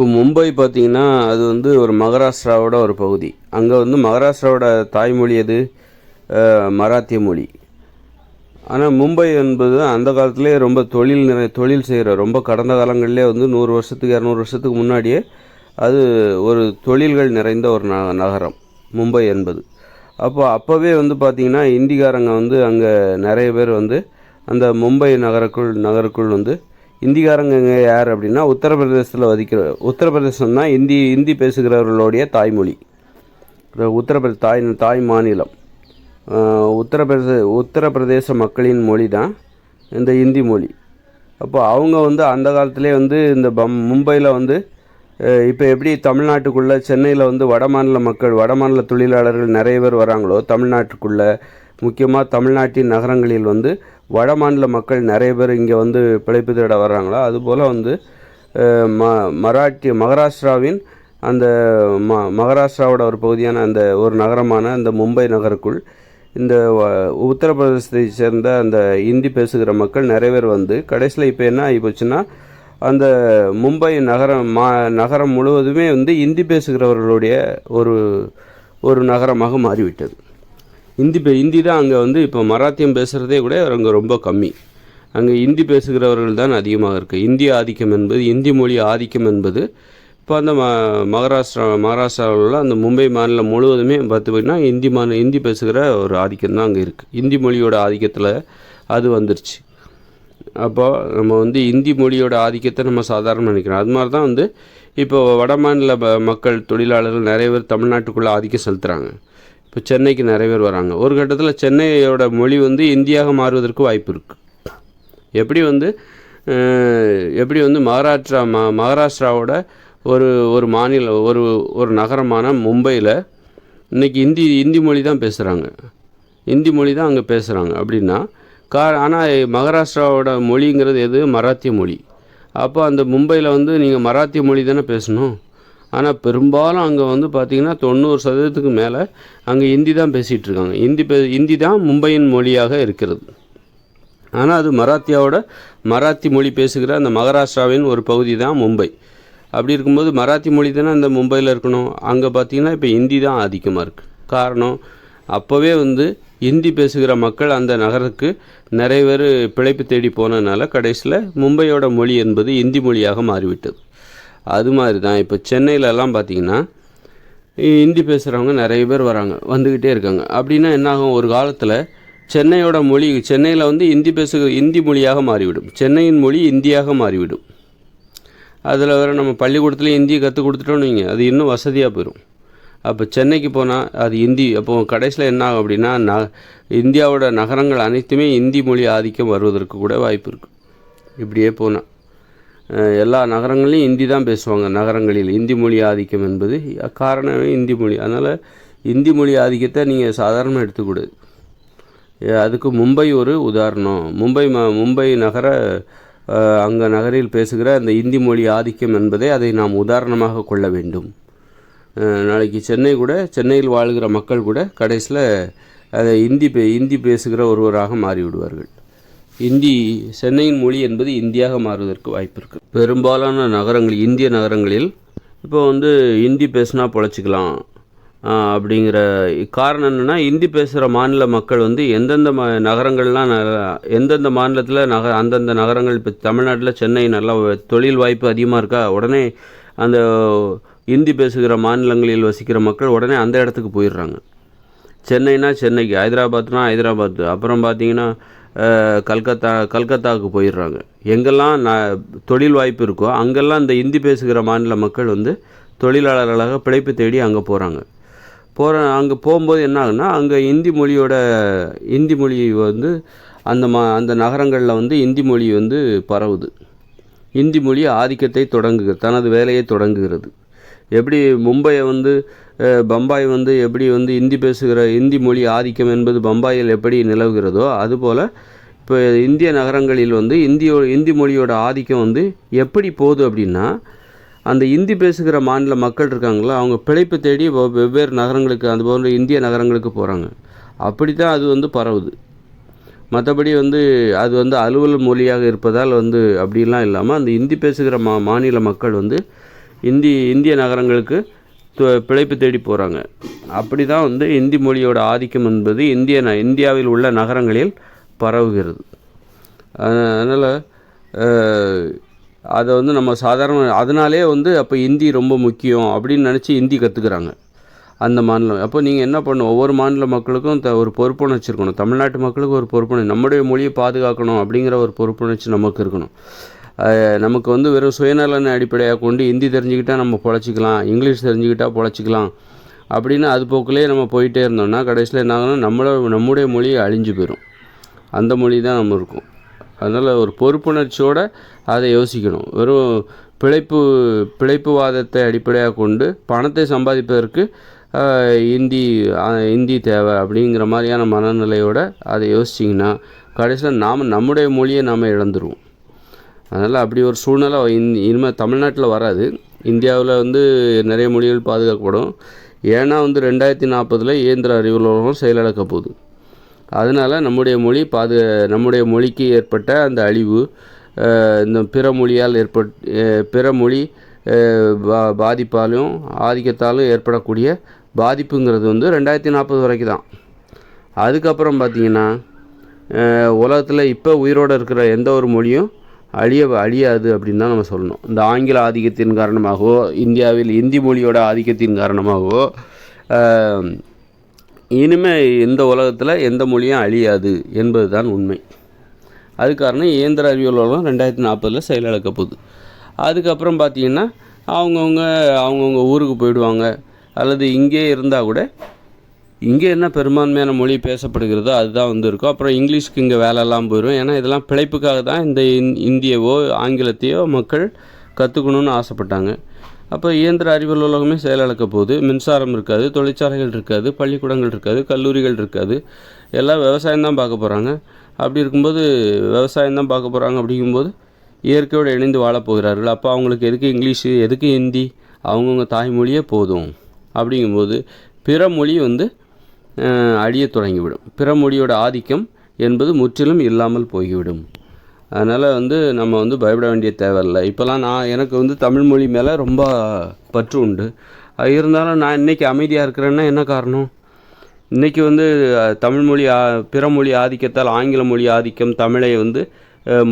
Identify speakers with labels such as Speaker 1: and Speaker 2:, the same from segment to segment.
Speaker 1: இப்போ மும்பை பார்த்தீங்கன்னா அது வந்து ஒரு மகாராஷ்டிராவோட ஒரு பகுதி. அங்கே வந்து மகாராஷ்டிராவோட தாய்மொழி அது மராத்திய மொழி. ஆனால் மும்பை என்பது அந்த காலத்திலே ரொம்ப தொழில் நிறை தொழில் செய்கிற ரொம்ப கடந்த காலங்களிலே வந்து நூறு வருஷத்துக்கு இரநூறு வருஷத்துக்கு முன்னாடியே அது ஒரு தொழில்கள் நிறைந்த ஒரு ந நகரம் மும்பை என்பது. அப்போ அப்போவே வந்து பார்த்திங்கன்னா இந்திக்காரங்க வந்து அங்கே நிறைய பேர் வந்து அந்த மும்பை நகருக்குள் நகருக்குள் வந்து இந்திக்காரங்க யார் அப்படின்னா உத்தரப்பிரதேசத்தில் வதிக்கிற உத்தரப்பிரதேசம்னா தான் இந்தி இந்தி பேசுகிறவர்களுடைய தாய்மொழி. இந்த உத்தரப்பிரதேச தாய் தாய் மாநிலம். ஆஹ் உத்தரப்பிரதே உத்தரப்பிரதேச மக்களின் மொழி தான் இந்த இந்தி மொழி. அப்போ அவங்க வந்து அந்த காலத்திலே வந்து இந்த பம் மும்பையில் வந்து இப்போ எப்படி தமிழ்நாட்டுக்குள்ளே சென்னையில் வந்து வடமாநில மக்கள் வடமாநில தொழிலாளர்கள் நிறைய பேர் வராங்களோ தமிழ்நாட்டுக்குள்ளே முக்கியமாக தமிழ்நாட்டின் நகரங்களில் வந்து வட மாநில மக்கள் நிறைய பேர் இங்கே வந்து பிழைப்பு தேட வர்றாங்களோ? அதுபோல் வந்து ம மராட்டிய மகாராஷ்டிராவின் அந்த ம மகாராஷ்டிராவோட ஒரு பகுதியான அந்த ஒரு நகரமான அந்த மும்பை நகருக்குள் இந்த உத்தரப்பிரதேசத்தை சேர்ந்த அந்த இந்தி பேசுகிற மக்கள் நிறைய பேர் வந்து கடைசியில் இப்போ என்ன ஆகி போச்சுன்னா அந்த மும்பை நகரம் மா நகரம் முழுவதுமே வந்து இந்தி பேசுகிறவர்களுடைய ஒரு ஒரு நகரமாக மாறிவிட்டது. ஹிந்தி பே இந்தி தான் அங்கே வந்து இப்போ மராத்தியம் பேசுகிறதே கூட அங்கே ரொம்ப கம்மி. அங்கே ஹிந்தி பேசுகிறவர்கள் தான் அதிகமாக இருக்குது இந்திய ஆதிக்கம் என்பது இந்தி மொழி ஆதிக்கம் என்பது இப்போ அந்த ம மகாராஷ்டிரா மகாராஷ்டிராவில் உள்ள அந்த மும்பை மாநிலம் முழுவதுமே பார்த்துக்கிட்டிங்கன்னா இந்தி மாநில இந்தி பேசுகிற ஒரு ஆதிக்கம் தான் அங்கே இருக்குது இந்தி மொழியோட ஆதிக்கத்தில் அது வந்துருச்சு. அப்போ நம்ம வந்து இந்தி மொழியோட ஆதிக்கத்தை நம்ம சாதாரண நினைக்கிறோம். அது மாதிரி தான் வந்து இப்போ வட மாநில மக்கள் தொழிலாளர்கள் நிறைய பேர் தமிழ்நாட்டுக்குள்ளே ஆதிக்கம் செலுத்துகிறாங்க இப்போ சென்னைக்கு நிறைய பேர் வராங்க. ஒரு கட்டத்தில் சென்னையோட மொழி வந்து இந்தியாக மாறுவதற்கு வாய்ப்பு இருக்குது எப்படி வந்து எப்படி வந்து மகாராஷ்டிரா ம மகாராஷ்டிராவோட ஒரு ஒரு மாநில ஒரு ஒரு நகரமான மும்பையில் இன்றைக்கி இந்தி இந்தி மொழி தான் பேசுகிறாங்க இந்தி மொழி தான் அங்கே பேசுகிறாங்க அப்படின்னா கா ஆனால் மகாராஷ்டிராவோட மொழிங்கிறது எது? மராத்திய மொழி. அப்போ அந்த மும்பையில் வந்து நீங்கள் மராத்திய மொழி தானே பேசணும்? ஆனால் பெரும்பாலும் அங்கே வந்து பார்த்திங்கன்னா தொண்ணூறு சதவீதத்துக்கு மேலே அங்கே ஹிந்தி தான் பேசிகிட்டு இருக்காங்க. ஹிந்தி பே ஹிந்தி தான் மும்பையின் மொழியாக இருக்கிறது. ஆனால் அது மராத்தியாவோட மராத்தி மொழி பேசுகிற அந்த மகாராஷ்டிராவின் ஒரு பகுதி தான் மும்பை. அப்படி இருக்கும்போது மராத்தி மொழி தானே அந்த மும்பையில் இருக்கணும். அங்கே பார்த்தீங்கன்னா இப்போ ஹிந்தி தான் ஆதிக்கமாக இருக்குது காரணம் அப்போவே வந்து ஹிந்தி பேசுகிற மக்கள் அந்த நகருக்கு நிறைய பேர் பிழைப்பு தேடி போனதுனால கடைசியில் மும்பையோட மொழி என்பது ஹிந்தி மொழியாக மாறிவிட்டது. அது மாதிரி தான் இப்போ சென்னையிலலாம் பார்த்தீங்கன்னா ஹிந்தி பேசுகிறவங்க நிறைய பேர் வராங்க வந்துக்கிட்டே இருக்காங்க. அப்படின்னா என்னாகும்? ஒரு காலத்தில் சென்னையோட மொழி சென்னையில் வந்து ஹிந்தி பேசுகிற இந்தி மொழியாக மாறிவிடும். சென்னையின் மொழி இந்தியாக மாறிவிடும். அதில் வேறு நம்ம பள்ளிக்கூடத்துல ஹிந்தியை கற்றுக் கொடுத்துட்டோம்னு வைங்க அது இன்னும் வசதியாக போயிடும் அப்போ சென்னைக்கு போனால் அது ஹிந்தி அப்போ கடைசியில் என்ன ஆகும் அப்படின்னா ந இந்தியாவோட நகரங்கள் அனைத்துமே இந்தி மொழி ஆதிக்கம் வருவதற்கு கூட வாய்ப்பு இருக்குது இப்படியே போனால் எல்லா நகரங்களையும் ஹிந்தி தான் பேசுவாங்க. நகரங்களில் இந்தி மொழி ஆதிக்கம் என்பது காரணமே இந்தி மொழி. அதனால் இந்தி மொழி ஆதிக்கத்தை நீங்கள் சாதாரணமாக எடுத்துக்கூடாது. அதுக்கு மும்பை ஒரு உதாரணம். மும்பை ம மும்பை நகர அங்கே நகரில் பேசுகிற அந்த இந்தி மொழி ஆதிக்கம் என்பதை அதை நாம் உதாரணமாக கொள்ள வேண்டும். நாளைக்கு சென்னை கூட சென்னையில் வாழ்கிற மக்கள் கூட கடைசியில் அதை இந்தி பே இந்தி பேசுகிற ஒருவராக மாறிவிடுவார்கள். இந்தி சென்னையின் மொழி என்பது இந்தியாக மாறுவதற்கு வாய்ப்பு இருக்குது பெரும்பாலான நகரங்கள் இந்திய நகரங்களில் இப்போ வந்து இந்தி பேசுனா பொழைச்சிக்கலாம். அப்படிங்கிற காரணம் என்னென்னா இந்தி பேசுகிற மாநில மக்கள் வந்து எந்தெந்த ம நகரங்கள்லாம் எந்தெந்த மாநிலத்தில் நக அந்தந்த நகரங்கள் இப்போ தமிழ்நாட்டில் சென்னை நல்லா தொழில் வாய்ப்பு அதிகமாக இருக்கா? உடனே அந்த ஹிந்தி பேசுகிற மாநிலங்களில் வசிக்கிற மக்கள் உடனே அந்த இடத்துக்கு போயிடுறாங்க. சென்னைனா சென்னைக்கு ஹைதராபாத்னா ஹைதராபாத். அப்புறம் பார்த்தீங்கன்னா கல்கத்தா கல்கத்தாவுக்கு போயிடுறாங்க. எங்கெல்லாம் ந தொழில் வாய்ப்பு இருக்கோ அங்கெல்லாம் இந்த ஹிந்தி பேசுகிற மாநில மக்கள் வந்து தொழிலாளர்களாக பிழைப்பு தேடி அங்கே போகிறாங்க போகிற அங்கே போகும்போது என்ன ஆகுன்னா அங்கே இந்தி மொழியோட இந்தி மொழி வந்து அந்த மா அந்த நகரங்களில் வந்து இந்தி மொழி வந்து பரவுது. இந்தி மொழி ஆதிக்கத்தை தொடங்குகிறது தனது வேலையை தொடங்குகிறது. எப்படி மும்பையை வந்து பம்பாய் வந்து எப்படி வந்து இந்தி பேசுகிற இந்தி மொழி ஆதிக்கம் என்பது பம்பாயில் எப்படி நிலவுகிறதோ அதுபோல் இப்போ இந்திய நகரங்களில் வந்து இந்தியோ இந்தி மொழியோட ஆதிக்கம் வந்து எப்படி போகுது அப்படின்னா அந்த இந்தி பேசுகிற மாநில மக்கள் இருக்காங்களா அவங்க பிழைப்பு தேடி வெவ்- வெவ்வேறு நகரங்களுக்கு அது போன்ற இந்திய நகரங்களுக்கு போகிறாங்க அப்படி தான் அது வந்து பரவுது. மற்றபடி வந்து அது வந்து அலுவல் மொழியாக இருப்பதால் வந்து அப்படிலாம் இல்லாமல் அந்த இந்தி பேசுகிற மா மாநில மக்கள் வந்து இந்தி இந்திய நகரங்களுக்கு பிழைப்பு தேடி போகிறாங்க அப்படி தான் வந்து இந்தி மொழியோட ஆதிக்கம் என்பது இந்திய ந இந்தியாவில் உள்ள நகரங்களில் பரவுகிறது. அதனால் அதை வந்து நம்ம சாதாரண அதனாலே வந்து அப்போ இந்தி ரொம்ப முக்கியம் அப்படின்னு நினச்சி இந்தி கற்றுக்குறாங்க அந்த மாநிலம். அப்போ நீங்கள் என்ன பண்ணணும்? ஒவ்வொரு மாநில மக்களுக்கும் த ஒரு பொறுப்புணர்ச்சி இருக்கணும். தமிழ்நாட்டு மக்களுக்கு ஒரு பொறுப்புணர்ச்சி. நம்முடைய மொழியை பாதுகாக்கணும் அப்படிங்கிற ஒரு பொறுப்புணர்ச்சி நமக்கு இருக்கணும். நமக்கு வந்து வெறும் சுயநலனை அடிப்படையாக கொண்டு ஹிந்தி தெரிஞ்சுக்கிட்டால் நம்ம பொழைச்சிக்கலாம் இங்கிலீஷ் தெரிஞ்சுக்கிட்டால் பொழைச்சிக்கலாம் அப்படின்னு அது போக்குலேயே நம்ம போயிட்டே இருந்தோம்னா கடைசியில் என்ன ஆகும்னா நம்மளோட நம்முடைய மொழி அழிஞ்சு போயிடும் அந்த மொழி தான் நம்ம இருக்கும். அதனால் ஒரு பொறுப்புணர்ச்சியோடு அதை யோசிக்கணும். வெறும் பிழைப்பு பிழைப்புவாதத்தை அடிப்படையாக கொண்டு பணத்தை சம்பாதிப்பதற்கு இந்தி இந்தி தேவை அப்படிங்கிற மாதிரியான மனநிலையோடு அதை யோசிச்சிங்கன்னா கடைசியில் நாம் நம்முடைய மொழியை நாம் இழந்துருவோம். அதனால் அப்படி ஒரு சூழ்நிலை இன் இனிமேல் தமிழ்நாட்டில் வராது. இந்தியாவில் வந்து நிறைய மொழிகள் பாதுகாக்கப்படும். ஏன்னா வந்து ரெண்டாயிரத்தி நாற்பதில் இயந்திர அறிவுலகம் செயலிழக்க போகுது. அதனால் நம்முடைய மொழி பாது நம்முடைய மொழிக்கு ஏற்பட்ட அந்த அழிவு இந்த பிற மொழியால் ஏற்பட் பிற மொழி பா பாதிப்பாலும் ஆதிக்கத்தாலும் ஏற்படக்கூடிய பாதிப்புங்கிறது வந்து ரெண்டாயிரத்தி நாற்பது வரைக்கும் தான் அதுக்கப்புறம் பார்த்தீங்கன்னா உலகத்தில் இப்போ உயிரோடு இருக்கிற எந்த ஒரு மொழியும் அழிய அழியாது அப்படின்னு தான் நம்ம சொல்லணும். இந்த ஆங்கில ஆதிக்கத்தின் காரணமாகவோ இந்தியாவில் இந்தி மொழியோட ஆதிக்கத்தின் காரணமாகவோ இனிமேல் இனிமே இந்த உலகத்தில் எந்த மொழியும் அழியாது என்பது தான் உண்மை. அது காரணம் இயந்திர அறிவியல் உலகம் ரெண்டாயிரத்தி நாற்பதில் செயலிழக்க போகுது. அதுக்கப்புறம் பார்த்தீங்கன்னா அவங்கவுங்க அவங்கவுங்க ஊருக்கு போயிடுவாங்க. அல்லது இங்கே இருந்தால் கூட இங்கே என்ன பெரும்பான்மையான மொழி பேசப்படுகிறதோ அதுதான் வந்து இருக்கும் அப்புறம் இங்கிலீஷ்க்கு இங்கே வேலையெல்லாம் போயிடும் ஏன்னா இதெல்லாம் பிழைப்புக்காக தான் இந்த இந் இந்தியவோ ஆங்கிலத்தையோ மக்கள் கற்றுக்கணுன்னு ஆசைப்பட்டாங்க. அப்போ இயந்திர அறிவியல் உலகமே செயலிழக்க போகுது. மின்சாரம் இருக்காது தொழிற்சாலைகள் இருக்காது பள்ளிக்கூடங்கள் இருக்காது கல்லூரிகள் இருக்காது. எல்லாம் விவசாயம் தான் பார்க்க போகிறாங்க அப்படி இருக்கும்போது விவசாயம் தான் பார்க்க போகிறாங்க அப்படிங்கும்போது இயற்கையோடு இணைந்து வாழப்போகிறார்கள் அப்போ அவங்களுக்கு எதுக்கு இங்கிலீஷு எதுக்கு ஹிந்தி? அவங்கவுங்க தாய்மொழியே போதும். அப்படிங்கும்போது பிற மொழி வந்து அழியத் தொடங்கிவிடும். பிற மொழியோட ஆதிக்கம் என்பது முற்றிலும் இல்லாமல் போய்விடும். அதனால் வந்து நம்ம வந்து பயப்பட வேண்டிய தேவையில்லை. இப்போலாம் நான் எனக்கு வந்து தமிழ் மொழி மேலே ரொம்ப பற்று உண்டு. இருந்தாலும் நான் இன்றைக்கி அமைதியாக இருக்கிறேன்னா என்ன காரணம்? இன்றைக்கி வந்து தமிழ்மொழி தமிழ் மொழி பிற மொழி ஆதிக்கத்தால் ஆங்கில மொழி ஆதிக்கம் தமிழை வந்து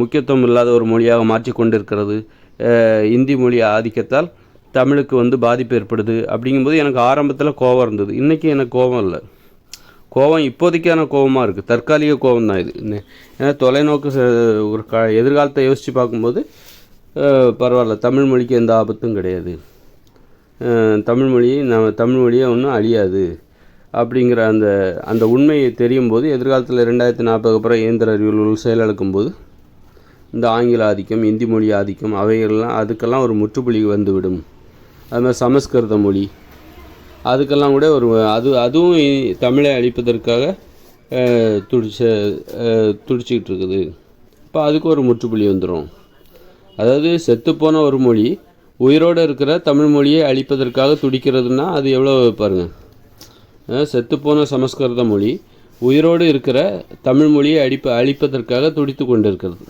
Speaker 1: முக்கியத்துவம் இல்லாத ஒரு மொழியாக மாற்றி கொண்டிருக்கிறது. இந்தி மொழி ஆதிக்கத்தால் தமிழுக்கு வந்து பாதிப்பு ஏற்படுது. அப்படிங்கும்போது எனக்கு ஆரம்பத்தில் கோபம் இருந்தது. இன்றைக்கி எனக்கு கோபம் இல்லை. கோபம் இப்போதைக்கான கோபமாக இருக்குது தற்காலிக கோபம் தான் இது ஏன்னா தொலைநோக்கு ச- ஒரு க எதிர்காலத்தை யோசித்து பார்க்கும்போது பரவாயில்ல. தமிழ் மொழிக்கு எந்த ஆபத்தும் கிடையாது. தமிழ் மொழியை நம்ம தமிழ் மொழியை ஒன்றும் அழியாது. அப்படிங்கிற அந்த அந்த உண்மையை தெரியும் போது எதிர்காலத்தில் ரெண்டாயிரத்தி நாற்பதுக்கு அப்புறம் இயந்திர அறிவியல் செயலிழக்கும் போது இந்த ஆங்கில ஆதிக்கம் இந்தி மொழி ஆதிக்கம் அவைகள்லாம் அதுக்கெல்லாம் ஒரு முற்றுப்புள்ளி வந்துவிடும். அது மாதிரி சமஸ்கிருத மொழி அதுக்கெல்லாம் கூட ஒரு அது அதுவும் தமிழை அழிப்பதற்காக துடிச்ச துடிச்சிக்கிட்டு இருக்குது. இப்போ அதுக்கு ஒரு முற்றுப்புள்ளி வந்துடும் அதாவது செத்துப்போன ஒரு மொழி உயிரோடு இருக்கிற தமிழ் மொழியை அழிப்பதற்காக துடிக்கிறதுனா அது எவ்வளோ பாருங்கள் செத்துப்போன சமஸ்கிருத மொழி உயிரோடு இருக்கிற தமிழ் மொழியை அழிப்ப அழிப்பதற்காக துடித்து கொண்டிருக்கிறது.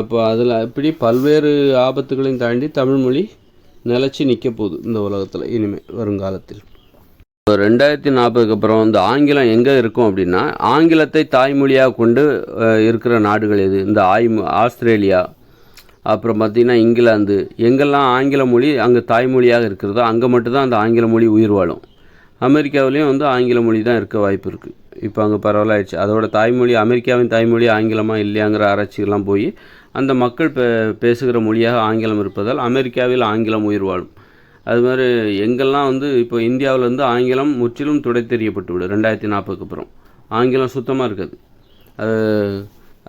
Speaker 1: அப்போ அதில் இப்படி பல்வேறு ஆபத்துகளையும் தாண்டி தமிழ்மொழி நிலச்சி நிற்க போகுது இந்த உலகத்தில் இனிமேல் வருங்காலத்தில். ரெண்டாயிரத்தி நாற்பதுக்கு அப்புறம் இந்த ஆங்கிலம் எங்கே இருக்கும் அப்படின்னா ஆங்கிலத்தை தாய்மொழியாக கொண்டு இருக்கிற நாடுகள் எது? இந்த ஆய் ஆஸ்திரேலியா அப்புறம் பார்த்திங்கன்னா இங்கிலாந்து. எங்கெல்லாம் ஆங்கில மொழி அங்கே தாய்மொழியாக இருக்கிறதோ அங்கே மட்டும்தான் அந்த ஆங்கில மொழி உயிர் வாழும். அமெரிக்காவிலையும் வந்து ஆங்கில மொழி தான் இருக்க வாய்ப்பு இருக்குது இப்போ அங்கே பரவலாயிடுச்சு. அதோட தாய்மொழி அமெரிக்காவின் தாய்மொழி ஆங்கிலமாக இல்லையாங்கிற ஆராய்ச்சிகள்லாம் போய் அந்த மக்கள் பே பேசுகிற மொழியாக ஆங்கிலம் இருப்பதால் அமெரிக்காவில் ஆங்கிலம் உயிர் வாழும். அது மாதிரி எங்கெல்லாம் வந்து இப்போ இந்தியாவிலேருந்து ஆங்கிலம் முற்றிலும் துடை தெரியப்பட்டு விடும் ரெண்டாயிரத்தி நாற்பதுக்கு அப்புறம். ஆங்கிலம் சுத்தமாக இருக்காது. அது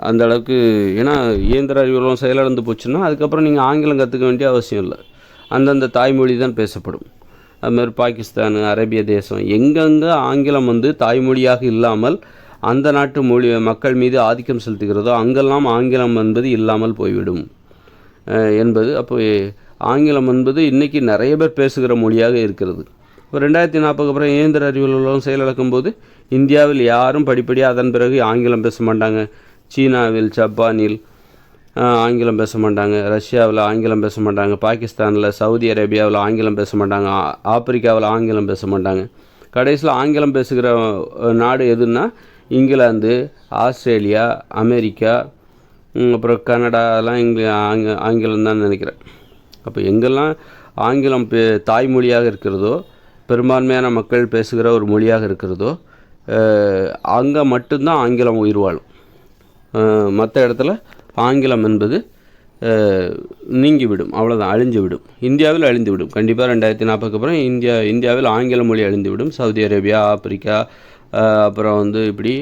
Speaker 1: அந்த அளவுக்கு ஏன்னா இயந்திர அறிவுலாம் செயலிழந்து போச்சுன்னா அதுக்கப்புறம் நீங்கள் ஆங்கிலம் கற்றுக்க வேண்டிய அவசியம் இல்லை. அந்தந்த தாய்மொழி தான் பேசப்படும். அதுமாதிரி பாகிஸ்தான் அரேபிய தேசம் எங்கெங்கே ஆங்கிலம் வந்து தாய்மொழியாக இல்லாமல் அந்த நாட்டு மொழி மக்கள் மீது ஆதிக்கம் செலுத்துகிறதோ அங்கெல்லாம் ஆங்கிலம் என்பது இல்லாமல் போய்விடும். என்பது அப்போ ஆங்கிலம் என்பது இன்றைக்கி நிறைய பேர் பேசுகிற மொழியாக இருக்கிறது. இப்போ ரெண்டாயிரத்தி நாற்பதுக்கு அப்புறம் இயந்திர அறிவியல் உலகம் செயலிழக்கும் போது இந்தியாவில் யாரும் படிப்படியாக அதன் பிறகு ஆங்கிலம் பேச மாட்டாங்க. சீனாவில் ஜப்பானில் ஆங்கிலம் பேச மாட்டாங்க. ரஷ்யாவில் ஆங்கிலம் பேச மாட்டாங்க. பாகிஸ்தானில் சவுதி அரேபியாவில் ஆங்கிலம் பேச மாட்டாங்க. ஆப்பிரிக்காவில் ஆங்கிலம் பேச மாட்டாங்க. கடைசியில் ஆங்கிலம் பேசுகிற நாடு எதுன்னா இங்கிலாந்து ஆஸ்திரேலியா அமெரிக்கா அப்புறம் கனடா எல்லாம் இங்கே ஆங்க ஆங்கிலம் தான் நினைக்கிறேன். அப்போ எங்கெல்லாம் ஆங்கிலம் பே தாய்மொழியாக இருக்கிறதோ பெரும்பான்மையான மக்கள் பேசுகிற ஒரு மொழியாக இருக்கிறதோ அங்கே மட்டும்தான் ஆங்கிலம் உயிர் வாழும். மற்ற இடத்துல ஆங்கிலம் என்பது நீங்கிவிடும் அவ்வளோதான் அழிஞ்சு விடும் இந்தியாவில் அழிந்து விடும் கண்டிப்பாக ரெண்டாயிரத்தி நாற்பதுக்கு அப்புறம் இந்தியா இந்தியாவில் ஆங்கில மொழி அழிந்து விடும் சவுதி அரேபியா ஆப்பிரிக்கா அப்புறம் வந்து இப்படி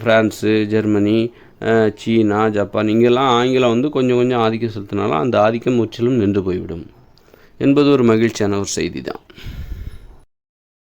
Speaker 1: ஃப்ரான்ஸு ஜெர்மனி சீனா ஜப்பான் இங்கெல்லாம் ஆங்கிலம் வந்து கொஞ்சம் கொஞ்சம் ஆதிக்கம் செலுத்தினாலும் அந்த ஆதிக்கம் முற்றிலும் நின்று போய்விடும். என்பது ஒரு மகிழ்ச்சியான ஒரு செய்தி தான்